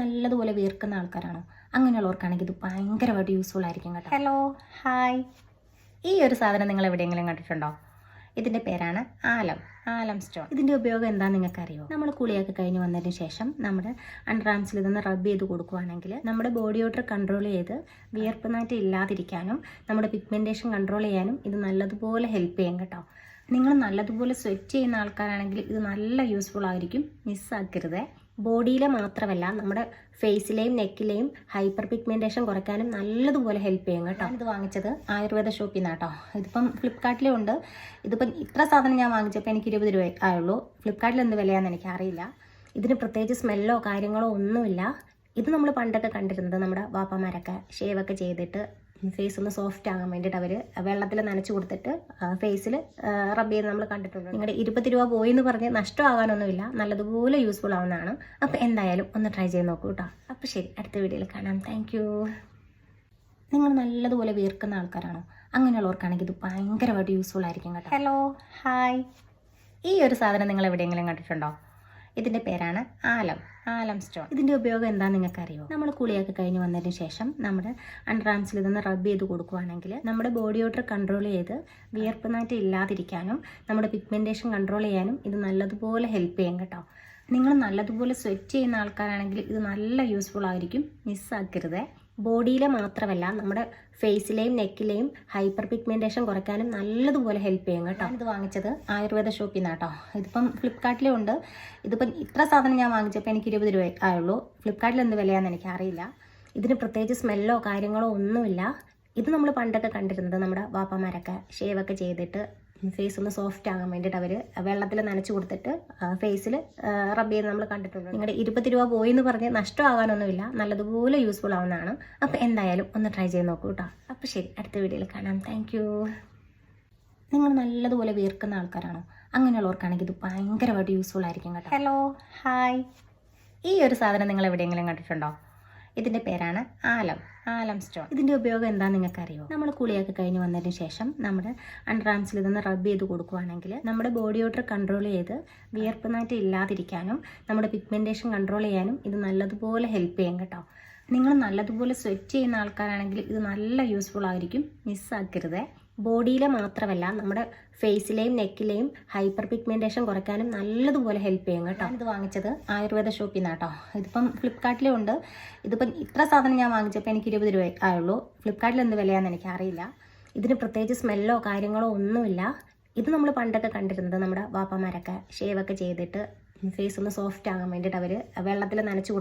നല്ലതുപോലെ വീർക്കുന്ന ആൾക്കാരാണോ? അങ്ങനെയുള്ളവർക്കാണെങ്കിൽ ഇത് ഭയങ്കരമായിട്ട് യൂസ്ഫുൾ ആയിരിക്കും കേട്ടോ. ഹലോ ഹായ് ഈ ഒരു സാധനം നിങ്ങൾ എവിടെയെങ്കിലും കണ്ടിട്ടുണ്ടോ? ഇതിന്റെ പേരാണ് ആലം ആലം സ്റ്റോൺ. ഇതിന്റെ ഉപയോഗം എന്താണെന്ന് നിങ്ങൾക്കറിയോ? നമ്മൾ കുളിയൊക്കെ കഴിഞ്ഞ് വന്നതിന് ശേഷം നമ്മുടെ അണ്ടർ ആംസിൽ ഇതൊന്ന് റബ്ബ് ചെയ്ത് കൊടുക്കുകയാണെങ്കിൽ നമ്മുടെ ബോഡി ഓട്ടർ കൺട്രോൾ ചെയ്ത് വിയർപ്പ് നാറ്റം ഇല്ലാതിരിക്കാനും നമ്മുടെ പിഗ്മെന്റേഷൻ കൺട്രോൾ ചെയ്യാനും ഇത് നല്ലതുപോലെ ഹെൽപ്പ് ചെയ്യും കേട്ടോ. നിങ്ങൾ നല്ലതുപോലെ സ്വെറ്റ് ചെയ്യുന്ന ആൾക്കാരാണെങ്കിൽ ഇത് നല്ല യൂസ്ഫുൾ ആയിരിക്കും. മിസ്സാക്കരുത് ബോഡിയിലെ മാത്രമല്ല നമ്മുടെ ഫേസിലെയും നെക്കിലെയും ഹൈപ്പർ പിഗ്മെന്റേഷൻ കുറയ്ക്കാനും നല്ലതുപോലെ ഹെൽപ്പ് ചെയ്യും കേട്ടോ. ഇത് വാങ്ങിച്ചത് ആയുർവേദ ഷോപ്പിൽ നിന്നാണ് കേട്ടോ ഇതിപ്പം ഫ്ലിപ്കാർട്ടിലും ഉണ്ട്. ഇതിപ്പം ഇത്ര സാധനം ഞാൻ വാങ്ങിച്ചപ്പോൾ എനിക്ക് ഇരുപത് രൂപ ആയുള്ളൂ. ഫ്ലിപ്കാർട്ടിൽ എന്ത് വിലയാണെന്ന് എനിക്കറിയില്ല. ഇതിന് പ്രത്യേകിച്ച് സ്മെല്ലോ കാര്യങ്ങളോ ഒന്നുമില്ല. ഇത് നമ്മൾ പണ്ടൊക്കെ കണ്ടിരുന്നത് നമ്മുടെ വാപ്പമാരൊക്കെ ഷേവൊക്കെ ചെയ്തിട്ട് ഫേസ് ഒന്ന് സോഫ്റ്റ് ആകാൻ വേണ്ടിയിട്ട് അവർ വെള്ളത്തിൽ നനച്ച് കൊടുത്തിട്ട് ഫേസിൽ റബ്ബ് ചെയ്ത് നമ്മൾ കണ്ടിട്ടുണ്ട്. നിങ്ങളുടെ ഇരുപത് രൂപ പോയി എന്ന് പറഞ്ഞ് നഷ്ടമാകാനൊന്നുമില്ല. നല്ലതുപോലെ യൂസ്ഫുൾ ആവുന്നതാണ്. അപ്പോൾ എന്തായാലും ഒന്ന് ട്രൈ ചെയ്ത് നോക്കൂ കേട്ടോ അപ്പോൾ ശരി അടുത്ത വീഡിയോയിൽ കാണാം. താങ്ക് നിങ്ങൾ നല്ലതുപോലെ വീർക്കുന്ന ആൾക്കാരാണോ? അങ്ങനെയുള്ളവർക്കാണെങ്കിൽ ഇത് ഭയങ്കരമായിട്ട് യൂസ്ഫുൾ ആയിരിക്കും കേട്ടോ. ഹലോ ഹായ് ഈ ഒരു സാധനം നിങ്ങൾ എവിടെയെങ്കിലും കണ്ടിട്ടുണ്ടോ? ഇതിന്റെ പേരാണ് ആലം. ആലം സ്റ്റോൺ. ഇതിന്റെ ഉപയോഗം എന്താണെന്ന് നിങ്ങൾക്കറിയോ? നമ്മൾ കുളിയൊക്കെ കഴിഞ്ഞ് വന്നതിന് ശേഷം നമ്മുടെ അണ്ടർ ആംസിൽ ഇതൊന്ന് റബ്ബ് ചെയ്ത് കൊടുക്കുകയാണെങ്കിൽ നമ്മുടെ ബോഡി ഓട്ടർ കൺട്രോൾ ചെയ്ത് വിയർപ്പ് നാറ്റം ഇല്ലാതിരിക്കാനും നമ്മുടെ പിഗ്മെന്റേഷൻ കൺട്രോൾ ചെയ്യാനും ഇത് നല്ലതുപോലെ ഹെൽപ്പ് ചെയ്യും കേട്ടോ. നിങ്ങൾ നല്ലതുപോലെ സ്വെറ്റ് ചെയ്യുന്ന ആൾക്കാരാണെങ്കിൽ ഇത് നല്ല യൂസ്ഫുൾ ആയിരിക്കും. മിസ്സാക്കരുത് ബോഡിയിലെ മാത്രമല്ല നമ്മുടെ ഫേസിലെയും നെക്കിലെയും ഹൈപ്പർ പിഗ്മെന്റേഷൻ കുറയ്ക്കാനും നല്ലതുപോലെ ഹെൽപ്പ് ചെയ്യും കേട്ടോ. ഇത് വാങ്ങിച്ചത് ആയുർവേദ ഷോപ്പിൽ നിന്നാണ് കേട്ടോ ഇതിപ്പം ഫ്ലിപ്കാർട്ടിലും ഉണ്ട് ഇതിപ്പം ഇത്ര സാധനം ഞാൻ വാങ്ങിച്ചപ്പോൾ എനിക്ക് ഇരുപത് രൂപ ആയുള്ളൂ. ഫ്ലിപ്കാർട്ടിൽ എന്ത് വിലയാണെന്ന് എനിക്കറിയില്ല. ഇതിന് പ്രത്യേകിച്ച് സ്മെല്ലോ കാര്യങ്ങളോ ഒന്നുമില്ല. ഇത് നമ്മൾ പണ്ടൊക്കെ കണ്ടിരുന്നത് നമ്മുടെ വാപ്പമാരൊക്കെ ഷേവൊക്കെ ചെയ്തിട്ട് ഫേസ് ഒന്ന് സോഫ്റ്റ് ആകാൻ വേണ്ടിയിട്ട് അവർ വെള്ളത്തിൽ നനച്ച് കൊടുത്തിട്ട് ഫേസിൽ റബ്ബ് ചെയ്ത് നമ്മൾ കണ്ടിട്ടുണ്ട്. നിങ്ങളുടെ ഇരുപത് രൂപ പോയി എന്ന് പറഞ്ഞ് നഷ്ടമാകാനൊന്നുമില്ല. നല്ലതുപോലെ യൂസ്ഫുൾ ആവുന്നതാണ്. അപ്പോൾ എന്തായാലും ഒന്ന് ട്രൈ ചെയ്ത് നോക്കൂ കേട്ടോ അപ്പോൾ ശരി അടുത്ത വീഡിയോയിൽ കാണാം. താങ്ക് നിങ്ങൾ നല്ലതുപോലെ വീർക്കുന്ന ആൾക്കാരാണോ? അങ്ങനെയുള്ളവർക്കാണെങ്കിൽ ഇത് ഭയങ്കരമായിട്ട് യൂസ്ഫുൾ ആയിരിക്കും കേട്ടോ. ഹലോ ഹായ് ഈ ഒരു സാധനം നിങ്ങൾ എവിടെയെങ്കിലും കണ്ടിട്ടുണ്ടോ? ഇതിന്റെ പേരാണ് ആലം. ആലം സ്റ്റോൺ. ഇതിന്റെ ഉപയോഗം എന്താണെന്ന് നിങ്ങൾക്കറിയോ? നമ്മൾ കുളിയൊക്കെ കഴിഞ്ഞ് വന്നതിന് ശേഷം നമ്മുടെ അണ്ടർ ആംസിൽ ഇതൊന്ന് റബ്ബ് ചെയ്ത് കൊടുക്കുകയാണെങ്കിൽ നമ്മുടെ ബോഡി ഓട്ടർ കൺട്രോൾ ചെയ്ത് വിയർപ്പ് നാറ്റം ഇല്ലാതിരിക്കാനും നമ്മുടെ പിഗ്മെന്റേഷൻ കൺട്രോൾ ചെയ്യാനും ഇത് നല്ലതുപോലെ ഹെൽപ്പ് ചെയ്യും കേട്ടോ. നിങ്ങൾ നല്ലതുപോലെ സ്വെറ്റ് ചെയ്യുന്ന ആൾക്കാരാണെങ്കിൽ ഇത് നല്ല യൂസ്ഫുൾ ആയിരിക്കും. മിസ്സാക്കരുത് ബോഡിയിലെ മാത്രമല്ല നമ്മുടെ ഫേസിലെയും നെക്കിലെയും ഹൈപ്പർ പിഗ്മെന്റേഷൻ കുറയ്ക്കാനും നല്ലതുപോലെ ഹെൽപ്പ് ചെയ്യും കേട്ടോ. ഇത് വാങ്ങിച്ചത് ആയുർവേദ ഷോപ്പിൽ നിന്നാണ് കേട്ടോ ഇതിപ്പം ഫ്ലിപ്കാർട്ടിലും ഉണ്ട്. ഇതിപ്പം ഇത്ര സാധനം ഞാൻ വാങ്ങിച്ചപ്പോൾ എനിക്ക് ഇരുപത് രൂപ ആയുള്ളൂ ഫ്ലിപ്കാർട്ടിൽ എന്ത് വിലയാണെന്ന് എനിക്കറിയില്ല. ഇതിന് പ്രത്യേകിച്ച് സ്മെല്ലോ കാര്യങ്ങളോ ഒന്നുമില്ല. ഇത് നമ്മൾ പണ്ടൊക്കെ കണ്ടിരുന്നത് നമ്മുടെ വാപ്പമാരൊക്കെ ഷേവൊക്കെ ചെയ്തിട്ട് ഫേസ് ഒന്ന് സോഫ്റ്റ് ആകാൻ വേണ്ടിയിട്ട് അവർ വെള്ളത്തിൽ നനച്ചു